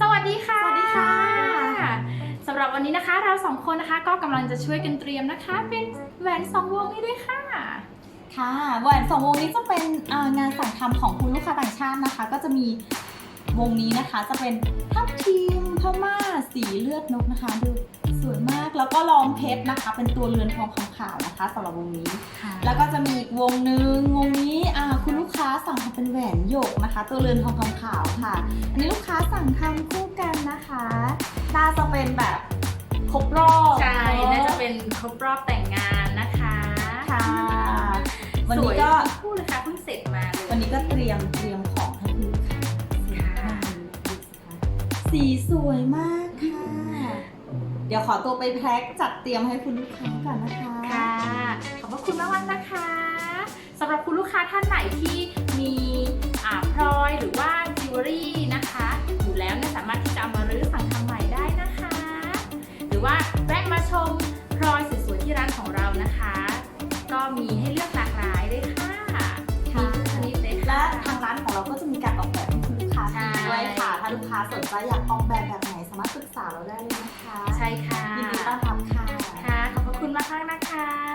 สวัสดีค่ะ สวัสดีค่ะสำหรับวันนี้นะคะเราสองคนนะคะก็กำลังจะช่วยกันเตรียมนะคะ เป็นแหวนสองวงนี้ด้วยค่ะ ค่ะแหวนสองวงนี้จะเป็นอ่างานสั่งทำของคุณลูกค้าต่างชาตินะคะ ก็จะมีวงนี้นะคะจะเป็นทับทิมพม่าสีเลือดนกนะคะดูสวยมากแล้วก็ล้อมเพชรนะคะ เป็นตัวเรือนทองคำขาวนะคะสำหรับวงนี้ แล้วก็จะมีอีกวงหนึ่งวง หวนหยกนะคะ ตัวเรือนทองคำขาวค่ะ อันนี้ลูกค้าสั่งทำคู่กันนะคะน่าจะเป็นแบบครบรอบใช่เอะน่าจะเป็นครบรอบแต่งงานนะคะค่ะ วันสนี้วยก็ทั้งคู่เลยค่ะเพิ่งเสร็จมาเลยวันนี้ก็เตรียมเตรียมของให้คุณลูกค้าค่ะสีสวยมากค่ะ เดี๋ยวขอตัวไปแพ็คจัดเตรียมให้คุณลูกค้าก่อนนะคะ ค่ะ ขอบพระคุณมากๆนะคะสำหรับคุณลูกค้าท่านไหนที่ รือว่าแวะมาชมพลอยสวยๆที่ร้านของเรานะคะ ก็มีให้เลือกหลากหลายเลยค่ะมีทุกชนิดเลยและทางร้านของเราก็จะมีการออกแบบให้คุณลูกค้าใช่ ด้วยค่ะ ถ้าลูกค้าสนใจอยากออกแบบแบบไหนสามารถปรึกษาเราได้เลยนะคะใช่ค่ะยินดีต้อนรับค่ะ ค่ะขอบคุณมากๆนะคะ